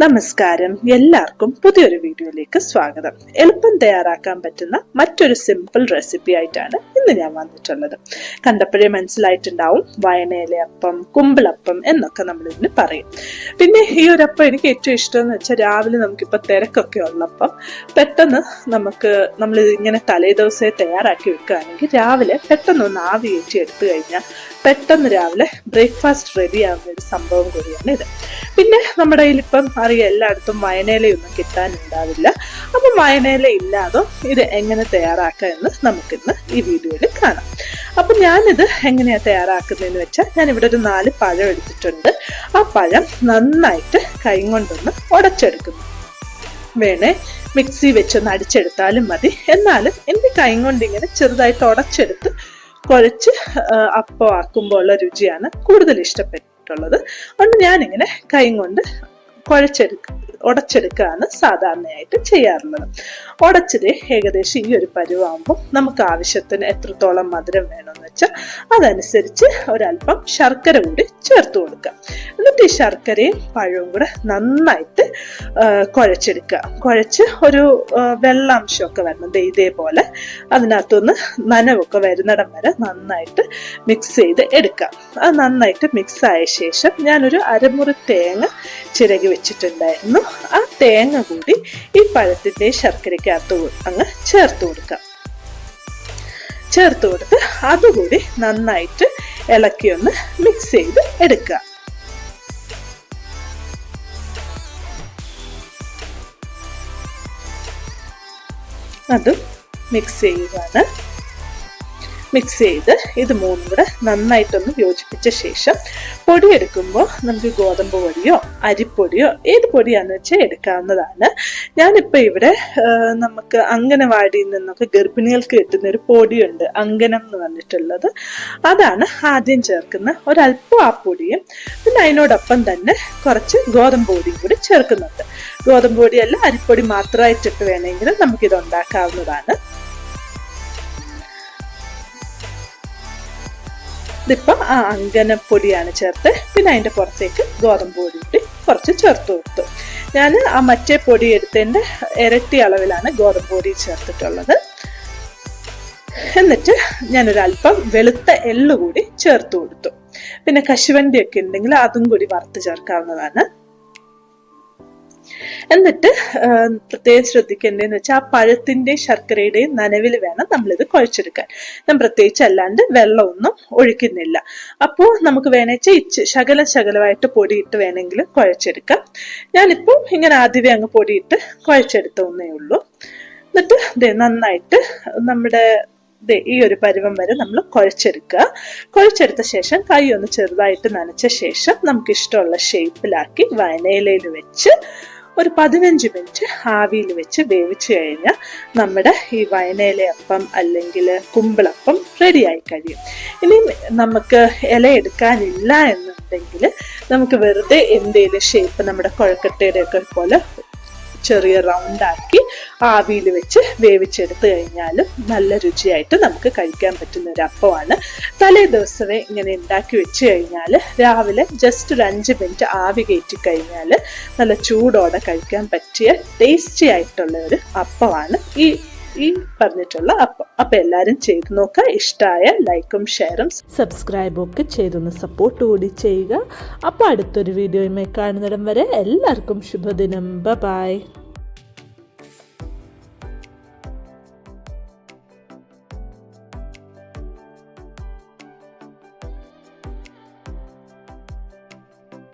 നമസ്കാരം. എല്ലാവർക്കും പുതിയൊരു വീഡിയോയിലേക്ക് സ്വാഗതം. എളുപ്പം തയ്യാറാക്കാൻ പറ്റുന്ന മറ്റൊരു സിമ്പിൾ റെസിപ്പി ആയിട്ടാണ് ഇന്ന് ഞാൻ വന്നിട്ടുള്ളത്. കണ്ടപ്പോഴേ മനസ്സിലായിട്ടുണ്ടാവും. വയനയിലെ അപ്പം കുമ്പിളപ്പം എന്നൊക്കെ നമ്മൾ ഇതിന് പറയും. പിന്നെ ഈ ഒരു അപ്പം എനിക്ക് ഏറ്റവും ഇഷ്ടം എന്ന് വെച്ചാൽ രാവിലെ നമുക്കിപ്പോൾ തിരക്കൊക്കെ ഉള്ളപ്പം പെട്ടെന്ന് നമുക്ക് നമ്മൾ ഇങ്ങനെ തലേ ദിവസമേ തയ്യാറാക്കി വെക്കുകയാണെങ്കിൽ രാവിലെ പെട്ടെന്ന് ഒന്ന് ആവി കയറ്റി എടുത്തു കഴിഞ്ഞാൽ പെട്ടെന്ന് രാവിലെ ബ്രേക്ക്ഫാസ്റ്റ് റെഡി ആവുന്ന ഒരു സംഭവം കൂടിയാണ് ഇത്. പിന്നെ നമ്മുടെ കയ്യിലിപ്പം അറിയാം എല്ലായിടത്തും വയനയിലയൊന്നും കിട്ടാനുണ്ടാവില്ല. അപ്പം വയനയില ഇല്ലാതെ ഇത് എങ്ങനെ തയ്യാറാക്കാം എന്ന് നമുക്കിന്ന് ഈ വീഡിയോയിൽ കാണാം. അപ്പം ഞാനിത് എങ്ങനെയാണ് തയ്യാറാക്കുന്നതെന്ന് വെച്ചാൽ ഞാൻ ഇവിടെ ഒരു നാല് പഴം എടുത്തിട്ടുണ്ട്. ആ പഴം നന്നായിട്ട് കൈ കൊണ്ടൊന്ന് ഉടച്ചെടുക്കുന്നു. വേണേ മിക്സി വെച്ചൊന്ന് അടിച്ചെടുത്താലും മതി. എന്നാലും എന്റെ കൈ കൊണ്ട് ഇങ്ങനെ ചെറുതായിട്ട് ഉടച്ചെടുത്ത് കുഴച്ച് അപ്പം ആക്കുമ്പോൾ ഉള്ള രുചിയാണ് കൂടുതൽ ഇഷ്ടപ്പെട്ടിട്ടുള്ളത് അതുകൊണ്ട് ഞാനിങ്ങനെ കൈ കൊണ്ട് കുഴച്ചെടുക്ക ഉടച്ചെടുക്കുകയാണ് സാധാരണയായിട്ട് ചെയ്യാറുള്ളത്. ഉടച്ചത് ഏകദേശം ഈ ഒരു പരുവാകുമ്പോൾ നമുക്ക് ആവശ്യത്തിന് എത്രത്തോളം മധുരം വേണമെന്ന് വെച്ചാൽ അതനുസരിച്ച് ഒരല്പം ശർക്കര കൂടി ചേർത്ത് കൊടുക്കുക. എന്നിട്ട് ഈ ശർക്കരയും പഴവും കൂടെ നന്നായിട്ട് കുഴച്ചെടുക്കുക. കുഴച്ച് ഒരു വെള്ളാംശമൊക്കെ വരണം ഇതേപോലെ അതിനകത്തുനിന്ന് നനവൊക്കെ വരുന്നിടം വരെ നന്നായിട്ട് മിക്സ് ചെയ്ത് എടുക്കുക. അത് നന്നായിട്ട് മിക്സ് ആയ ശേഷം ഞാനൊരു അരമുറി തേങ്ങ ചിരകി വെച്ചിട്ടുണ്ടായിരുന്നു. ആ തേങ്ങ കൂടി ഈ പഴത്തിന്റെ ശർക്കരയ്ക്കകത്ത് അങ്ങ് ചേർത്ത് കൊടുക്കാം. ചേർത്ത് കൊടുത്ത് അതുകൂടി നന്നായിട്ട് ഇളക്കി ഒന്ന് മിക്സ് ചെയ്ത് എടുക്കുക. അതും മിക്സ് ചെയ്യുകയാണ്. മിക്സ് ചെയ്ത് ഇത് മൂന്നും കൂടെ നന്നായിട്ടൊന്ന് യോജിപ്പിച്ച ശേഷം പൊടി എടുക്കുമ്പോൾ നമുക്ക് ഗോതമ്പ് പൊടിയോ അരിപ്പൊടിയോ ഏത് പൊടിയാണെന്ന് വെച്ചാൽ എടുക്കാവുന്നതാണ്. ഞാനിപ്പോൾ ഇവിടെ നമുക്ക് അങ്കനവാടിയിൽ നിന്നൊക്കെ ഗർഭിണികൾക്ക് കിട്ടുന്ന ഒരു പൊടിയുണ്ട് അങ്കനം എന്ന് പറഞ്ഞിട്ടുള്ളത്. അതാണ് ആദ്യം ചേർക്കുന്ന ഒരല്പം ആ പൊടിയും പിന്നെ അതിനോടൊപ്പം തന്നെ കുറച്ച് ഗോതമ്പ് പൊടിയും കൂടി ചേർക്കുന്നുണ്ട്. ഗോതമ്പ് പൊടിയല്ല അരിപ്പൊടി മാത്രമായിട്ടിട്ട് വേണമെങ്കിൽ നമുക്കിത് ഉണ്ടാക്കാവുന്നതാണ്. ഇതിപ്പം ആ അങ്കനപ്പൊടിയാണ് ചേർത്ത് പിന്നെ അതിന്റെ പുറത്തേക്ക് ഗോതമ്പ് പൊടി ഇട്ട് കുറച്ച് ചേർത്ത് കൊടുത്തു. ഞാൻ ആ മറ്റേ പൊടി എടുത്തതിന്റെ ഇരട്ടി അളവിലാണ് ഗോതമ്പ് പൊടി ചേർത്തിട്ടുള്ളത്. എന്നിട്ട് ഞാനൊരല്പം വെളുത്ത എള്ളു കൂടി ചേർത്ത് കൊടുത്തു. പിന്നെ കശുവണ്ടിയൊക്കെ ഉണ്ടെങ്കിൽ അതും കൂടി വറുത്ത് ചേർക്കാവുന്നതാണ്. എന്നിട്ട് പ്രത്യേകം ശ്രദ്ധിക്കേണ്ടതെന്ന് വെച്ചാൽ ആ പഴത്തിന്റെയും ശർക്കരയുടെയും നനവിൽ വേണം നമ്മളിത് കുഴച്ചെടുക്കാൻ. ഞാൻ പ്രത്യേകിച്ച് അല്ലാണ്ട് വെള്ളമൊന്നും ഒഴിക്കുന്നില്ല. അപ്പോൾ നമുക്ക് വേണമെച്ചാൽ ഇച്ച് ശകല ശകലമായിട്ട് പൊടിയിട്ട് വേണമെങ്കിൽ കുഴച്ചെടുക്കാം. ഞാനിപ്പോൾ ഇങ്ങനെ ആദ്യമേ അങ്ങ് പൊടിയിട്ട് കുഴച്ചെടുത്തേ ഉള്ളൂ. എന്നിട്ട് ദേ നന്നായിട്ട് നമ്മുടെ ഈ ഒരു പരുവം വരെ നമ്മൾ കുഴച്ചെടുക്കുക. കുഴച്ചെടുത്ത ശേഷം കൈ ഒന്ന് ചെറുതായിട്ട് നനച്ച ശേഷം നമുക്ക് ഇഷ്ടമുള്ള ഷേപ്പിലാക്കി വയനയിലയിൽ വെച്ച് ഒരു പതിനഞ്ച് മിനിറ്റ് ആവിയിൽ വെച്ച് വേവിച്ച് കഴിഞ്ഞാൽ നമ്മുടെ ഈ വയനയിലെ അപ്പം അല്ലെങ്കിൽ കുമ്പിളപ്പം റെഡിയായി കഴിയും. ഇനി നമുക്ക് ഇല എടുക്കാനില്ല എന്നുണ്ടെങ്കിൽ നമുക്ക് വെറുതെ എന്തെങ്കിലും ഷേപ്പ് നമ്മുടെ കുഴക്കട്ടയുടെ ഒക്കെ പോലെ ചെറിയ റൗണ്ട് ആക്കി ആവിയിൽ വെച്ച് വേവിച്ചെടുത്തു കഴിഞ്ഞാലും നല്ല രുചിയായിട്ട് നമുക്ക് കഴിക്കാൻ പറ്റുന്ന ഒരു അപ്പമാണ്. തലേ ദിവസമേ ഇങ്ങനെ ഉണ്ടാക്കി വെച്ച് കഴിഞ്ഞാൽ രാവിലെ ജസ്റ്റ് ഒരു അഞ്ച് മിനിറ്റ് ആവി കയറ്റി കഴിഞ്ഞാൽ നല്ല ചൂടോടെ കഴിക്കാൻ പറ്റിയ ടേസ്റ്റി ആയിട്ടുള്ള ഒരു അപ്പമാണ് ഈ ഈ പറഞ്ഞിട്ടുള്ള അപ്പം അപ്പം എല്ലാവരും ചെയ്ത് നോക്കുക ഇഷ്ടമായ ലൈക്കും ഷെയറും സബ്സ്ക്രൈബും ഒക്കെ ചെയ്തൊന്ന് സപ്പോർട്ട് കൂടി ചെയ്യുക. അപ്പോൾ അടുത്തൊരു വീഡിയോയുമായി കാണുന്നിടം വരെ എല്ലാവർക്കും ശുഭദിനം. ബ ബായ്